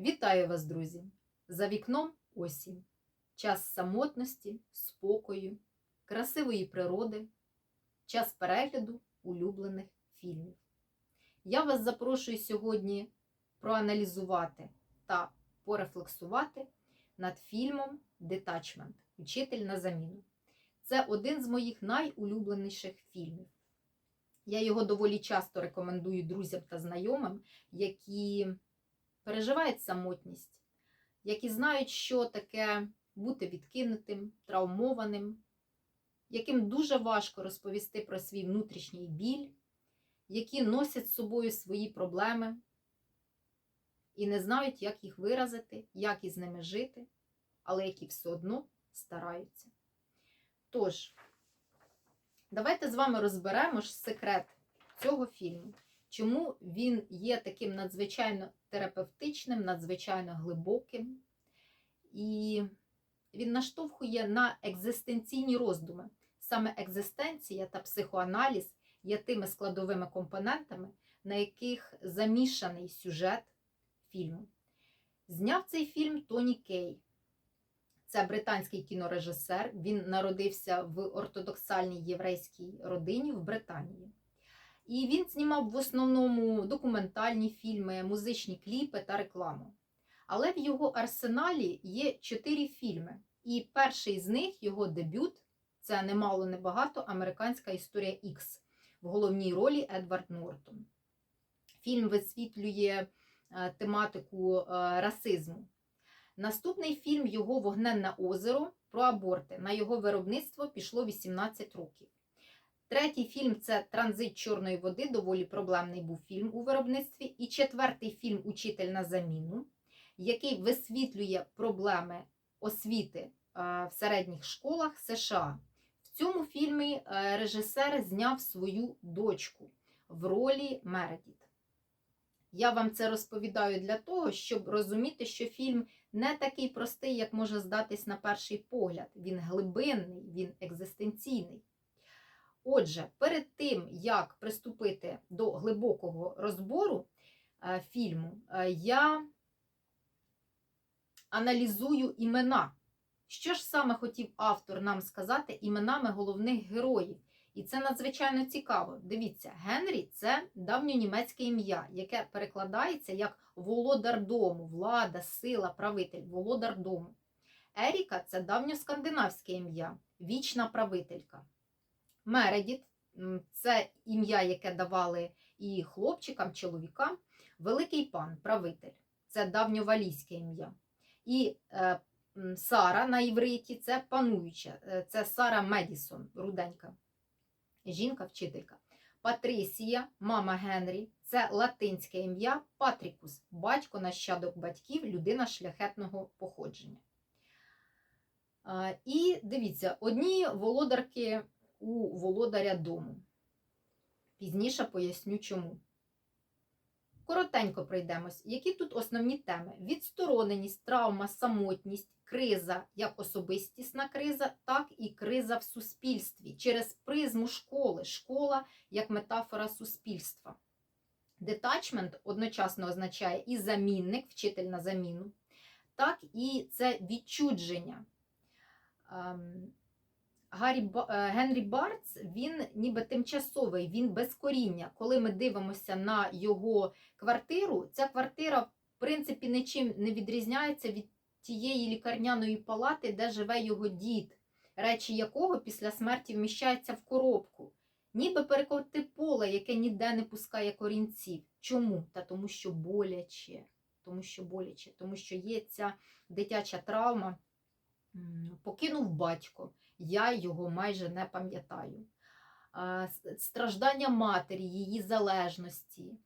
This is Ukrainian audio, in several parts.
Вітаю вас, друзі! За вікном осінь, час самотності, спокою, красивої природи, час перегляду улюблених фільмів. Я вас запрошую сьогодні проаналізувати та порефлексувати над фільмом Детачмент Учитель на заміну. Це один з моїх найулюбленіших фільмів. Я його доволі часто рекомендую друзям та знайомим, які переживають самотність, які знають, що таке бути відкинутим, травмованим, яким дуже важко розповісти про свій внутрішній біль, які носять з собою свої проблеми і не знають, як їх виразити, як із ними жити, але які все одно стараються. Тож, давайте з вами розберемо ж секрет цього фільму. Чому він є таким надзвичайно терапевтичним, надзвичайно глибоким, і він наштовхує на екзистенційні роздуми. Саме екзистенція та психоаналіз є тими складовими компонентами, на яких замішаний сюжет фільму. Зняв цей фільм Тоні Кей. Це британський кінорежисер. Він народився в ортодоксальній єврейській родині в Британії. І він знімав в основному документальні фільми, музичні кліпи та рекламу. Але в його арсеналі є чотири фільми. І перший з них його дебют це немало небагато американська історія Ікс в головній ролі Едвард Нортон. Фільм висвітлює е, тематику е, расизму. Наступний фільм його Вогненне озеро про аборти. На його виробництво пішло 18 років. Третій фільм це Транзит чорної води, доволі проблемний був фільм у виробництві. І четвертий фільм Учитель на заміну, який висвітлює проблеми освіти в середніх школах США. В цьому фільмі режисер зняв свою дочку в ролі Мередіт. Я вам це розповідаю для того, щоб розуміти, що фільм не такий простий, як може здатись на перший погляд. Він глибинний, він екзистенційний. Отже, перед тим, як приступити до глибокого розбору е, фільму, е, я аналізую імена. Що ж саме хотів автор нам сказати іменами головних героїв? І це надзвичайно цікаво. Дивіться, Генрі це давньонімецьке ім'я, яке перекладається як володар дому, влада, сила, правитель, володар дому. Еріка це давньоскандинавське ім'я, вічна правителька. Мередіт це ім'я, яке давали і хлопчикам, чоловікам. Великий пан, правитель це давньовалійське ім'я. І е, Сара на івриті це пануюча, е, це Сара Медісон, руденька, жінка-вчителька. Патрисія, мама Генрі, це латинське ім'я Патрікус, батько нащадок батьків, людина шляхетного походження. І дивіться, одні володарки у володаря дому. Пізніше поясню чому. Коротенько пройдемось, які тут основні теми: відстороненість, травма, самотність, криза як особистісна криза, так і криза в суспільстві через призму школи, школа як метафора суспільства. Детачмент одночасно означає і замінник, вчитель на заміну, так і це відчудження. Гаррі е, Генрі Бартс, він ніби тимчасовий, він без коріння. Коли ми дивимося на його квартиру, ця квартира, в принципі, нічим не відрізняється від тієї лікарняної палати, де живе його дід, речі якого після смерті вміщаються в коробку. Ніби перекоти поле, яке ніде не пускає корінців. Чому? Та тому, що боляче, тому що боляче, тому що є ця дитяча травма, покинув батько я його майже не пам'ятаю. Страждання матері, її залежності,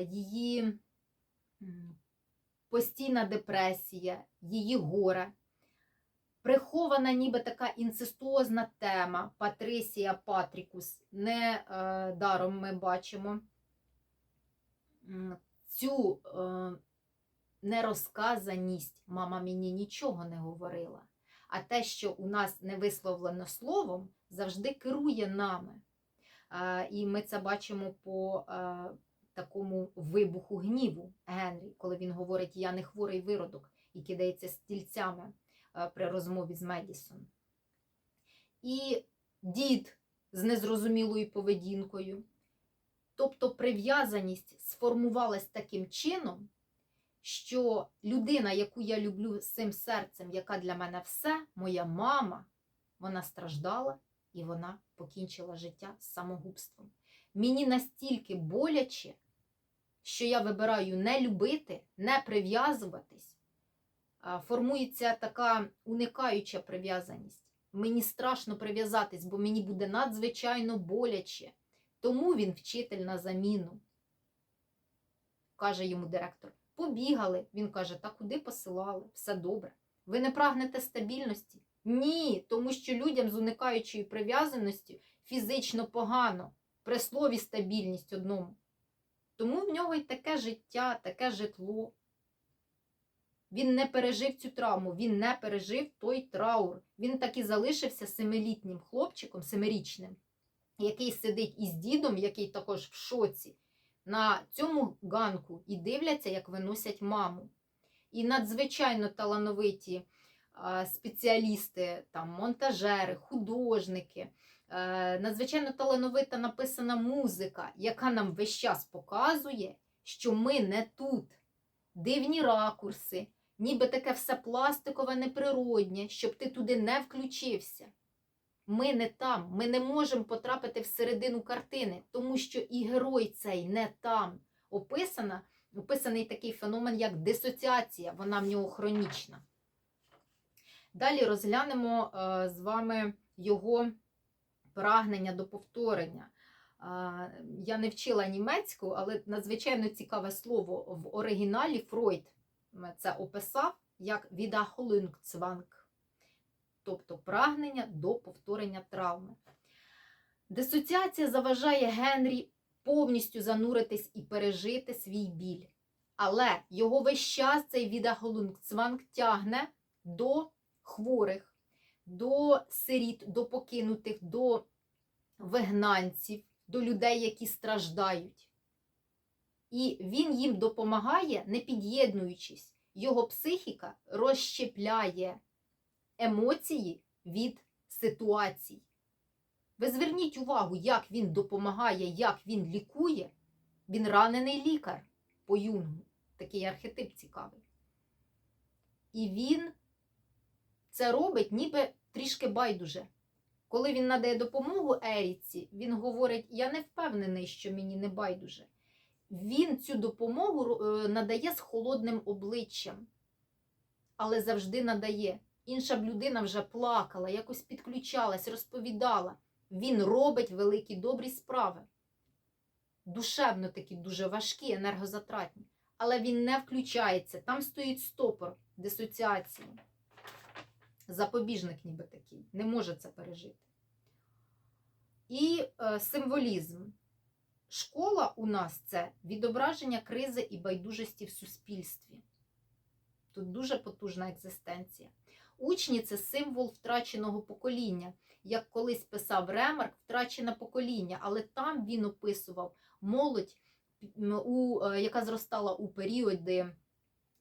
її постійна депресія, її горе. Прихована ніби така інцестуозна тема Патрисія Патрікус. Не е, даром ми бачимо цю е, нерозказаність. Мама мені нічого не говорила. А те, що у нас не висловлено словом, завжди керує нами. І ми це бачимо по такому вибуху гніву Генрі, коли він говорить Я не хворий виродок і кидається стільцями е, при розмові з Медісон. І дід з незрозумілою поведінкою. Тобто прив'язаність сформувалась таким чином, що людина, яку я люблю з цим серцем, яка для мене все, моя мама, вона страждала і вона покінчила життя самогубством. Мені настільки боляче, що я вибираю не любити, не прив'язуватись. Формується така уникаюча прив'язаність. Мені страшно прив'язатись, бо мені буде надзвичайно боляче. Тому він вчитель на заміну. Каже йому директор. Побігали. Він каже, та куди посилали? Все добре. Ви не прагнете стабільності? Ні, тому що людям з уникаючою прив'язаністю фізично погано. При слові стабільність одному. Тому в нього й таке життя, таке житло. Він не пережив цю травму, він не пережив той траур. Він так і залишився семилітнім хлопчиком, семирічним, який сидить із дідом, який також в шоці, на цьому ганку і дивляться, як виносять маму. І надзвичайно талановиті спеціалісти, там, монтажери, художники, е, надзвичайно талановита написана музика, яка нам весь час показує, що ми не тут. Дивні ракурси, ніби таке все пластикове, неприроднє, щоб ти туди не включився. Ми не там, ми не можемо потрапити всередину картини, тому що і герой цей не там. Описана, описаний такий феномен, як дисоціація, вона в нього хронічна. Далі розглянемо е, з вами його прагнення до повторення. А, Я не вчила німецьку, але надзвичайно цікаве слово в оригіналі Фройд це описав як Wiederholungszwang, тобто прагнення до повторення травми. Дисоціація заважає Генрі повністю зануритись і пережити свій біль. Але його весь час цей Wiederholungszwang тягне до хворих, до сиріт, до покинутих, до вигнанців, до людей, які страждають. І він їм допомагає, не під'єднуючись. Його психіка розщепляє емоції від ситуацій. Ви зверніть увагу, як він допомагає, як він лікує. Він ранений лікар по юнгу. Такий архетип цікавий. І він це робить ніби трішки байдуже. Коли він надає допомогу Еріці, він говорить: Я не впевнений, що мені не байдуже. Він цю допомогу надає з холодним обличчям, але завжди надає. Інша б людина вже плакала, якось підключалась, розповідала. Він робить великі добрі справи. Душевно такі дуже важкі, енергозатратні. Але він не включається. Там стоїть стопор дисоціації. Запобіжник ніби такий, не може це пережити. І е, символізм. Школа у нас це відображення кризи і байдужості в суспільстві. Тут дуже потужна екзистенція. Учні це символ втраченого покоління. Як колись писав Ремарк, втрачене покоління, але там він описував молодь, у, яка зростала у періоди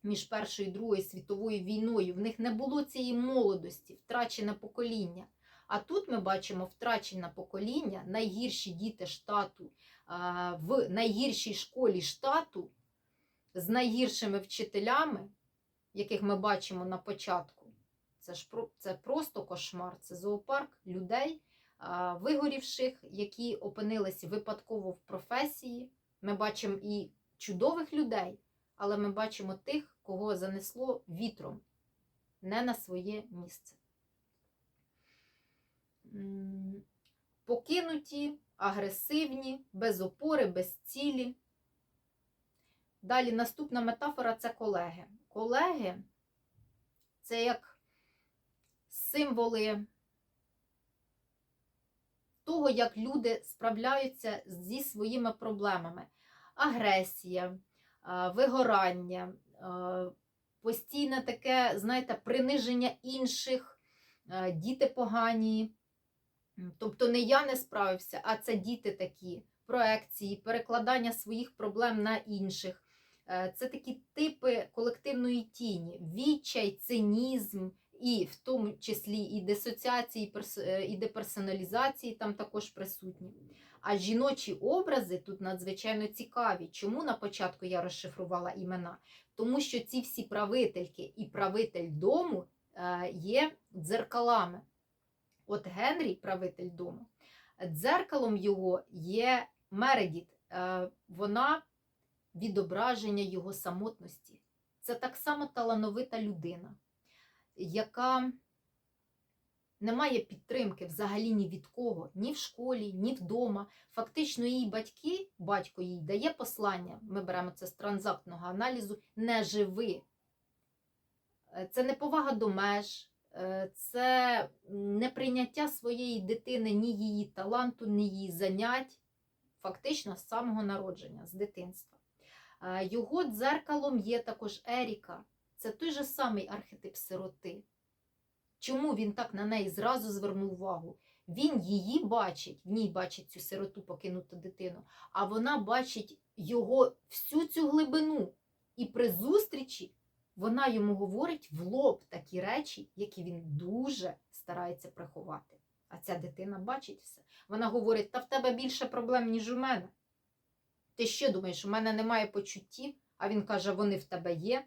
між Першою і Другою світовою війною. В них не було цієї молодості, втрачене покоління. А тут ми бачимо втрачене покоління, найгірші діти штату в найгіршій школі штату з найгіршими вчителями, яких ми бачимо на початку. Це ж це просто кошмар, це зоопарк людей, вигорівших, які опинились випадково в професії. Ми бачимо і чудових людей, але ми бачимо тих, кого занесло вітром, не на своє місце. Покинуті, агресивні, без опори, без цілі. Далі наступна метафора це колеги. Колеги це як символи того, як люди справляються зі своїми проблемами. Агресія, вигорання, постійне таке, знаєте, приниження інших, діти погані. Тобто не я не справився, а це діти такі. проекції, перекладання своїх проблем на інших. Е, Це такі типи колективної тіні, відчай, цинізм, і в тому числі і дисоціації, е, і деперсоналізації там також присутні. А жіночі образи тут надзвичайно цікаві. Чому на початку я розшифрувала імена? Тому що ці всі правительки і правитель дому е, є дзеркалами. От Генрі, правитель дому, дзеркалом його є Мередіт. Вона відображення його самотності. Це так само талановита людина, яка не має підтримки взагалі ні від кого, ні в школі, ні вдома. Фактично, її батьки, батько їй дає послання, ми беремо це з транзактного аналізу, не живи. Е, Це неповага до меж, е, це неприйняття своєї дитини, ні її таланту, ні її занять, фактично з самого народження, з дитинства. Його дзеркалом є також Еріка. Це той же самий архетип сироти. Чому він так на неї зразу звернув увагу? Він її бачить, в ній бачить цю сироту, покинуту дитину, а вона бачить його всю цю глибину. І при зустрічі вона йому говорить в лоб такі речі, які він дуже старається приховати. А ця дитина бачить все. Вона говорить: та в тебе більше проблем, ніж у мене. Ти що думаєш, у мене немає почуттів? А він каже: вони в тебе є.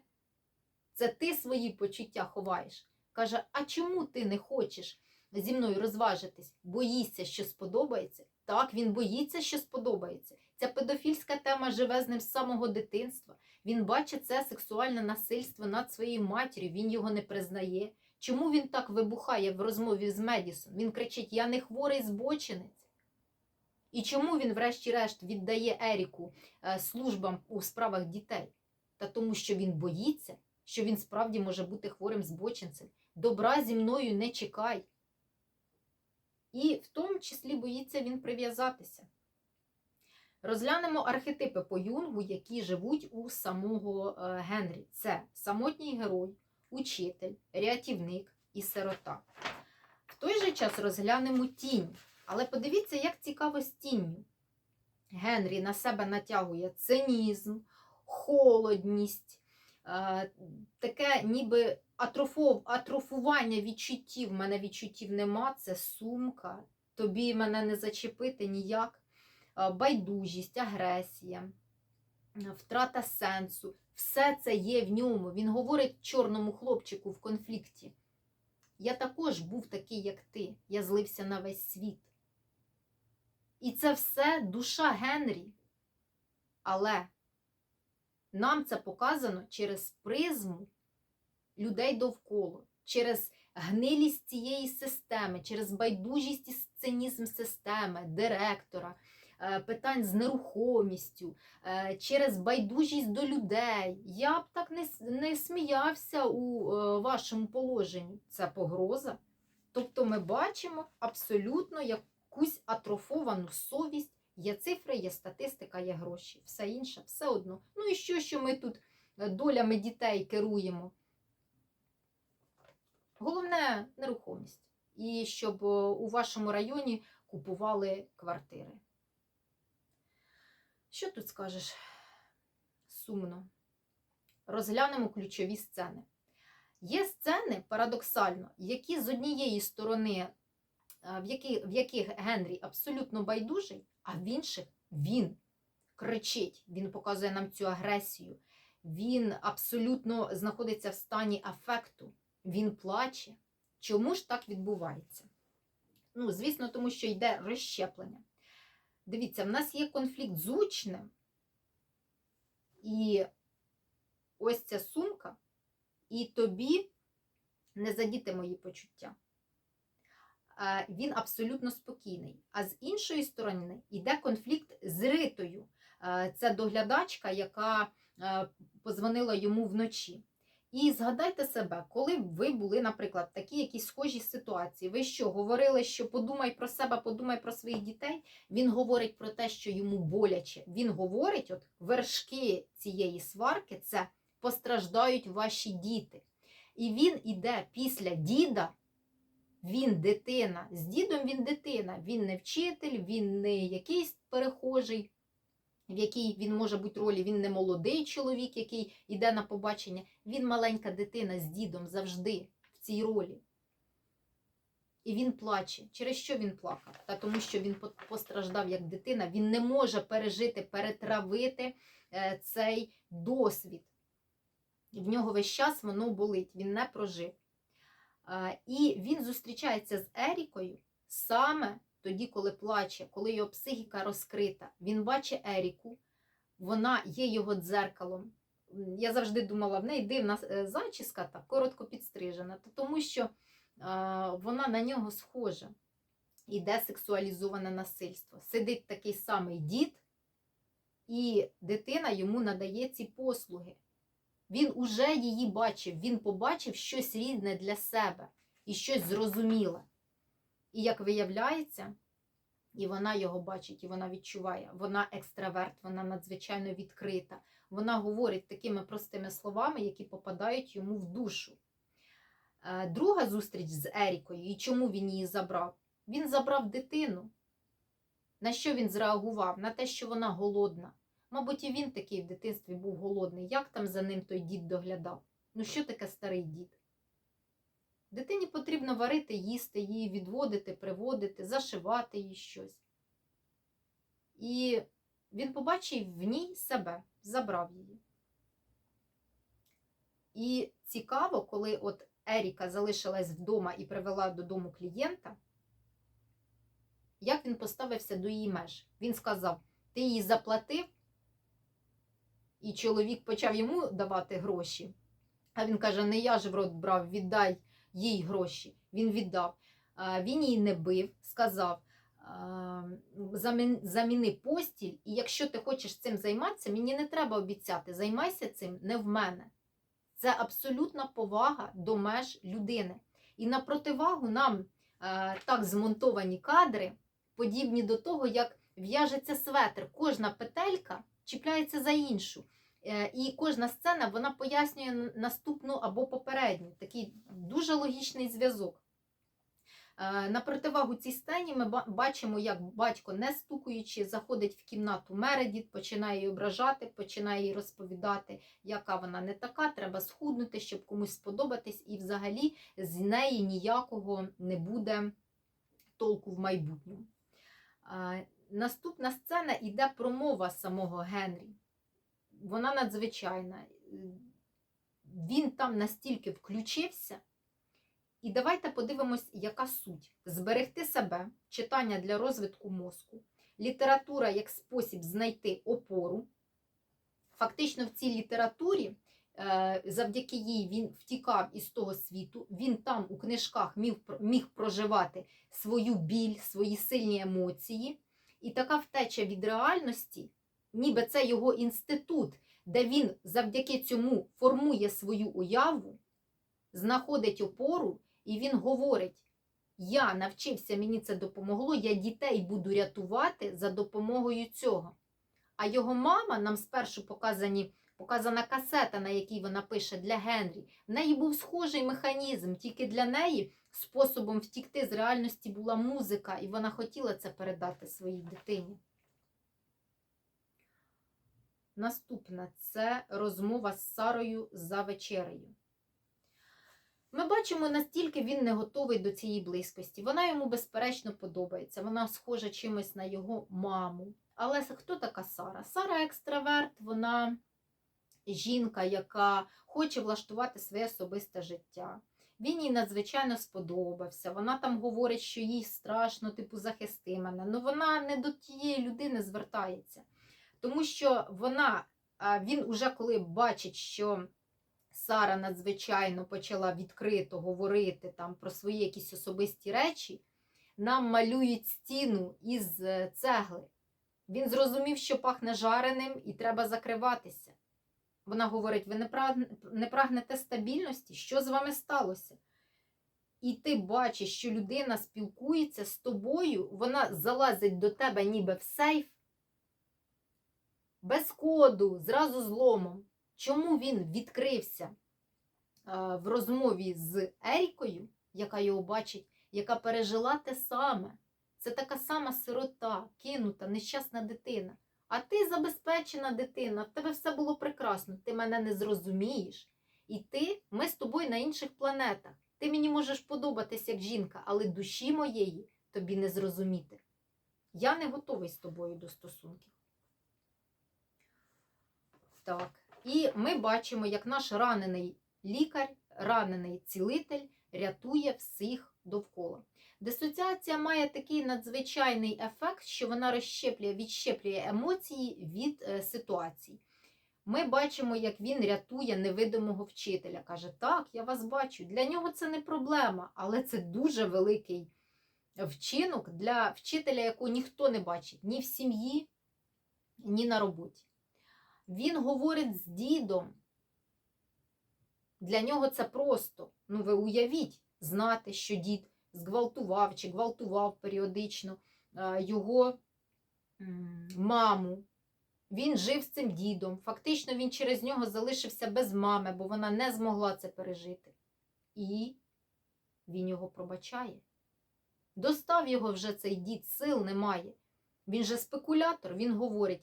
Це ти свої почуття ховаєш. Каже: А чому ти не хочеш зі мною розважитись? Боїшся, що сподобається? Так, він боїться, що сподобається. Ця педофільська тема живе з ним з самого дитинства. Він бачить це сексуальне насильство над своєю матір'ю, він його не признає. Чому він так вибухає в розмові з Медісон? Він кричить: Я не хворий збочинець. І чому він, врешті-решт, віддає Еріку е, службам у справах дітей? Та тому, що він боїться, що він справді може бути хворим збочинцем. Добра зі мною не чекай. І в тому числі боїться він прив'язатися. Розглянемо архетипи по Юнгу, які живуть у самого е, Генрі. Це самотній герой, учитель, рятівник і сирота. В той же час розглянемо тінь. Але подивіться, як цікаво з тінню. Генрі на себе натягує цинізм, холодність, е, таке ніби атрофов, атрофування відчуттів. Мене відчуттів нема, це сумка. Тобі мене не зачепити ніяк. Е, Байдужість, агресія, е, втрата сенсу. Все це є в ньому. Він говорить чорному хлопчику в конфлікті. Я також був такий, як ти. Я злився на весь світ. І це все душа Генрі. Але нам це показано через призму людей довкола, через гнилість цієї системи, через байдужість і цинізм системи, директора, е, питань з нерухомістю, е, через байдужість до людей. Я б так не, не сміявся у е, вашому положенні. Це погроза. Тобто ми бачимо абсолютно якусь атрофовану совість. Є цифри, є статистика, є гроші. Все інше, все одно. Ну і що, що ми тут е, долями дітей керуємо? Головне нерухомість. І щоб е, у вашому районі купували квартири. Що тут скажеш? Сумно. Розглянемо ключові сцени. Є сцени, парадоксально, які з однієї сторони, в, які, в яких Генрі абсолютно байдужий, а в інших він кричить, він показує нам цю агресію, він абсолютно знаходиться в стані афекту, він плаче. Чому ж так відбувається? Ну, звісно, тому що йде розщеплення. Дивіться, в нас є конфлікт з учнем, і ось ця сумка, і тобі не задіти мої почуття. Е, Він абсолютно спокійний. А з іншої сторони йде конфлікт з Ритою. Е, Це доглядачка, яка е, позвонила йому вночі. І згадайте себе, коли ви були, наприклад, в такій якісь схожій ситуації. Ви що, говорили, що подумай про себе, подумай про своїх дітей. Він говорить про те, що йому боляче. Він говорить, от вершки цієї сварки це постраждають ваші діти. І він іде після діда Він дитина. З дідом він дитина. Він не вчитель, він не якийсь перехожий, в якій він може бути ролі. Він не молодий чоловік, який йде на побачення. Він маленька дитина з дідом завжди в цій ролі. І він плаче. Через що він плакав? Та тому, що він постраждав як дитина. Він не може пережити, перетравити е, цей досвід. В нього весь час воно болить, він не прожив. І він зустрічається з Ерікою саме тоді, коли плаче, коли його психіка розкрита. Він бачить Еріку, вона є його дзеркалом. Я завжди думала, в неї дивна е, зачіска, так, коротко підстрижена, та тому що вона на нього схожа. Іде сексуалізоване насильство. Сидить такий самий дід, і дитина йому надає ці послуги. Він уже її бачив, він побачив щось рідне для себе і щось зрозуміле. І як виявляється, і вона його бачить, і вона відчуває, вона екстраверт, вона надзвичайно відкрита. Вона говорить такими простими словами, які попадають йому в душу. Е, Друга зустріч з Ерікою, і чому він її забрав? Він забрав дитину. На що він зреагував? На те, що вона голодна. Мабуть, і він такий в дитинстві був голодний. Як там за ним той дід доглядав? Ну, що таке старий дід? Дитині потрібно варити, їсти, її відводити, приводити, зашивати їй щось. І він побачив в ній себе, забрав її. І цікаво, коли от Еріка залишилась вдома і привела додому клієнта, як він поставився до її меж. Він сказав: ти їй заплатив, і чоловік почав йому давати гроші. А він каже: не я ж в рот брав, віддай їй гроші. Він віддав. Він її не бив, сказав: заміни постіль, і якщо ти хочеш цим займатися, мені не треба обіцяти, займайся цим не в мене. Це абсолютна повага до меж людини. І на противагу нам так змонтовані кадри, подібні до того, як в'яжеться светр. Кожна петелька чіпляється за іншу. Е, І кожна сцена вона пояснює наступну або попередню. Такий дуже логічний зв'язок. Е, На противагу цій сцені ми бачимо, як батько, не стукаючи, заходить в кімнату Мередіт, починає її ображати, починає їй розповідати, яка вона не така, треба схуднути, щоб комусь сподобатись, і взагалі з неї ніякого не буде толку в майбутньому. Наступна сцена йде промова самого Генрі. Вона надзвичайна. Він там настільки включився. І давайте подивимось, яка суть: зберегти себе, читання для розвитку мозку, література як спосіб знайти опору. Фактично, в цій літературі, е, завдяки їй він втікав із того світу, він там у книжках міг проживати свою біль, свої сильні емоції. І така втеча від реальності, ніби це його інститут, де він завдяки цьому формує свою уяву, знаходить опору, і він говорить: Я навчився, мені це допомогло, я дітей буду рятувати за допомогою цього. А його мама нам спершу показані, показана касета, на якій вона пише для Генрі. В неї був схожий механізм, тільки для неї способом втікти з реальності була музика, і вона хотіла це передати своїй дитині. Наступне це розмова з Сарою за вечерею. Ми бачимо, настільки він не готовий до цієї близькості. Вона йому, безперечно, подобається. Вона схожа чимось на його маму. Але хто така Сара? Сара екстраверт, вона жінка, яка хоче влаштувати своє особисте життя. Він їй надзвичайно сподобався. Вона там говорить, що їй страшно, типу, захисти мене. Ну вона не до тієї людини звертається. Тому що вона, він уже коли бачить, що Сара надзвичайно почала відкрито говорити там про свої якісь особисті речі, нам малюють стіну із е, цегли. Він зрозумів, що пахне жареним і треба закриватися. Вона говорить: ви не прагнете стабільності? Що з вами сталося? І ти бачиш, що людина спілкується з тобою, вона залазить до тебе ніби в сейф, без коду, зразу зломом. Чому він відкрився е, в розмові з Ерікою, яка його бачить, яка пережила те саме. Це така сама сирота, кинута, нещасна дитина. А ти забезпечена дитина, в тебе все було прекрасно, ти мене не зрозумієш. І ти, ми з тобою на інших планетах. Ти мені можеш подобатись як жінка, але душі моєї тобі не зрозуміти. Я не готовий з тобою до стосунків. Так. І ми бачимо, як наш ранений лікар, ранений цілитель рятує всіх довкола. Дисоціація має такий надзвичайний ефект, що вона розщеплює, відщеплює емоції від е, ситуацій. Ми бачимо, як він рятує невидимого вчителя. Каже, так, я вас бачу. Для нього це не проблема, але це дуже великий вчинок для вчителя, якого ніхто не бачить ні в сім'ї, ні на роботі. Він говорить з дідом. Для нього це просто. Ну, ви уявіть, знати, що дід зґвалтував чи гвалтував періодично е, його маму. Він жив з цим дідом. Фактично він через нього залишився без мами, бо вона не змогла це пережити. І він його пробачає. Достав його вже цей дід, сил немає. Він же спекулятор, він говорить: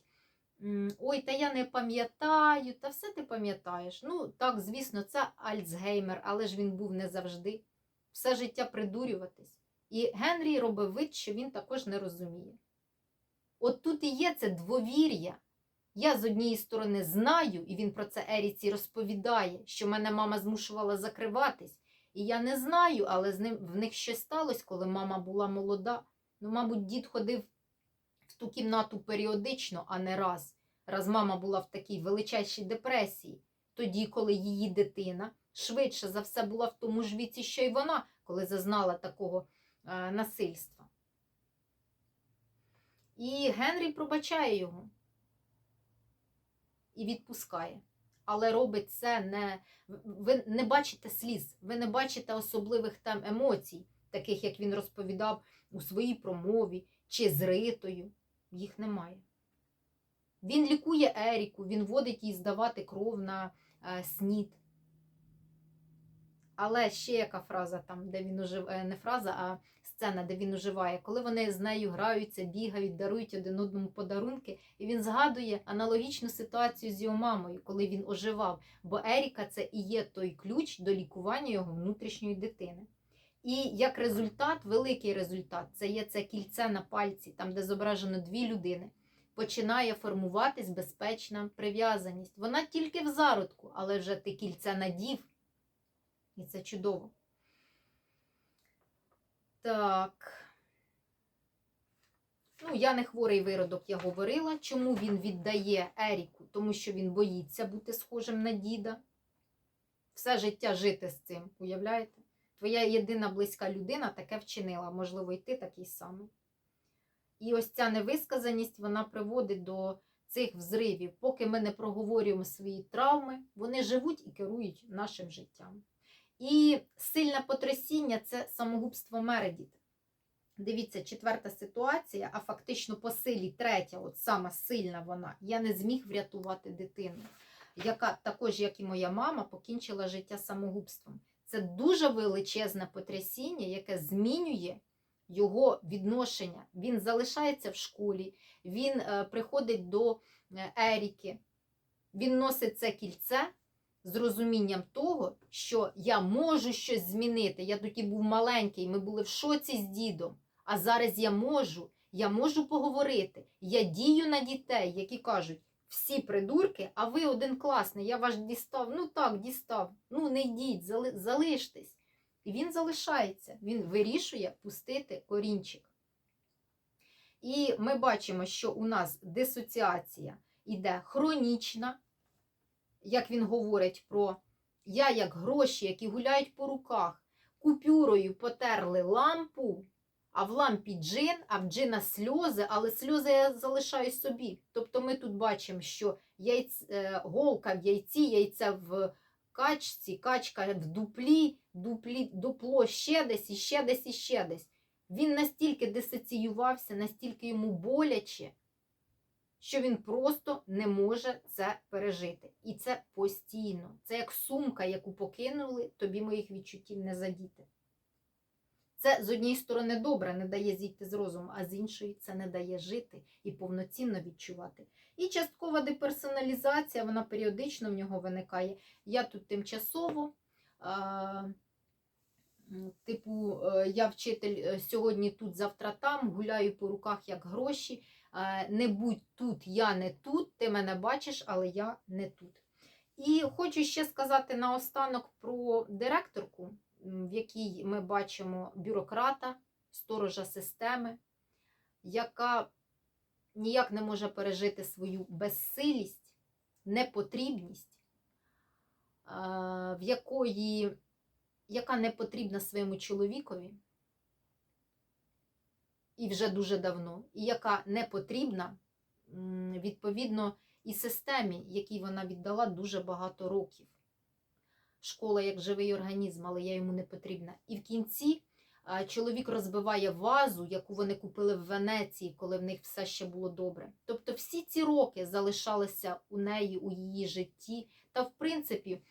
ой, та я не пам'ятаю, та все ти пам'ятаєш. Ну, так, звісно, це Альцгеймер, але ж він був не завжди. Все життя придурюватись. І Генрі робив вид, що він також не розуміє. От тут і є це двовір'я. Я з однієї сторони знаю, і він про це Еріці розповідає, що мене мама змушувала закриватись. І я не знаю, але з ним в них щось сталося, коли мама була молода. Ну, мабуть, дід ходив в ту кімнату періодично, а не раз. Раз мама була в такій величайшій депресії, тоді, коли її дитина швидше за все була в тому ж віці, що й вона, коли зазнала такого е, насильства. І Генрі пробачає його і відпускає. Але робить це не. Ви не бачите сліз, ви не бачите особливих там емоцій, таких, як він розповідав у своїй промові чи з Ритою. Їх немає. Він лікує Еріку, він водить їй здавати кров на е, снід. Але ще яка фраза там, де він уживає, не фраза, а сцена, де він уживає, коли вони з нею граються, бігають, дарують один одному подарунки, і він згадує аналогічну ситуацію з його мамою, коли він оживав. Бо Еріка це і є той ключ до лікування його внутрішньої дитини. І як результат, великий результат, це є це кільце на пальці, там, де зображено дві людини. Починає формуватись безпечна прив'язаність. Вона тільки в зародку, але вже ти кільце надів. І це чудово. Так. Ну, я не хворий виродок, я говорила. Чому він віддає Еріку? Тому що він боїться бути схожим на діда. Все життя жити з цим, уявляєте? Твоя єдина близька людина таке вчинила, можливо, і ти такий самий. І ось ця невисказаність вона приводить до цих взривів. Поки ми не проговорюємо свої травми, вони живуть і керують нашим життям. І сильне потрясіння це самогубство Мередіт. Дивіться, четверта ситуація, а фактично по силі третя, от сама сильна вона. Я не зміг врятувати дитину, яка також, як і моя мама, покінчила життя самогубством. Це дуже величезне потрясіння, яке змінює його відношення. Він залишається в школі, він е, приходить до е, Еріки, він носить це кільце з розумінням того, що я можу щось змінити. Я тоді був маленький, ми були в шоці з дідом, а зараз я можу, я можу поговорити. Я дію на дітей, які кажуть, всі придурки, а ви один класний, я ваш дістав. Ну так, дістав. Ну не йдіть, зали- залиштесь. І він залишається, він вирішує пустити корінчик. І ми бачимо, що у нас дисоціація іде хронічна, як він говорить про я як гроші, які гуляють по руках, купюрою потерли лампу, а в лампі джин, а в джина сльози, але сльози я залишаю собі. Тобто ми тут бачимо, що яйць, е, голка в яйці, яйця в качці, качка в дуплі, дуплі, дупло ще десь, і ще десь, і ще десь. Він настільки дисоціювався, настільки йому боляче, що він просто не може це пережити. І це постійно. Це як сумка, яку покинули, тобі моїх відчуттів не задіти. Це з однієї сторони добре, не дає зійти з розуму, а з іншої це не дає жити і повноцінно відчувати. І часткова деперсоналізація, вона періодично в нього виникає. Я тут тимчасово. Типу, е, я вчитель е, сьогодні тут, завтра там, гуляю по руках як гроші. Е, Не будь тут, я не тут, ти мене бачиш, але я не тут. І хочу ще сказати наостанок про директорку, в якій ми бачимо бюрократа, сторожа системи, яка ніяк не може пережити свою безсилість, непотрібність, е, в якої, яка не потрібна своєму чоловікові, і вже дуже давно, і яка не потрібна, відповідно, і системі, якій вона віддала дуже багато років. Школа як живий організм, але я йому не потрібна. І в кінці чоловік розбиває вазу, яку вони купили в Венеції, коли в них все ще було добре. Тобто всі ці роки залишалися у неї, у її житті. Та, в принципі,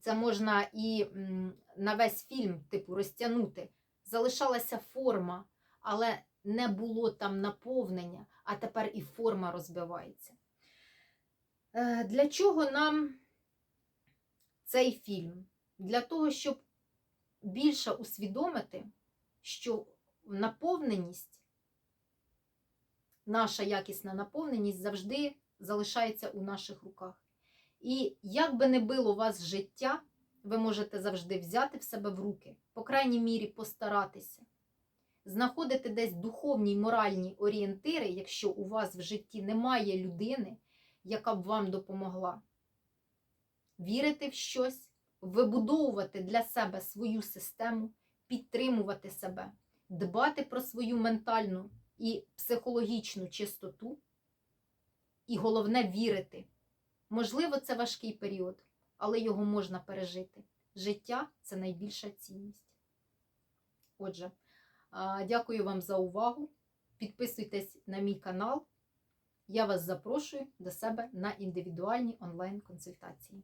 це можна і на весь фільм, типу, розтягнути. Залишалася форма, але не було там наповнення, а тепер і форма розбивається. Е, Для чого нам цей фільм? Для того, щоб більше усвідомити, що наповненість, наша якісна наповненість завжди залишається у наших руках. І як би не било вас життя, ви можете завжди взяти в себе в руки, по крайній мірі постаратися. Знаходити десь духовні й моральні орієнтири, якщо у вас в житті немає людини, яка б вам допомогла. Вірити в щось, вибудовувати для себе свою систему, підтримувати себе, дбати про свою ментальну і психологічну чистоту. І головне вірити. Можливо, це важкий період, але його можна пережити. Життя це найбільша цінність. Отже, дякую вам за увагу. Підписуйтесь на мій канал. Я вас запрошую до себе на індивідуальні онлайн-консультації.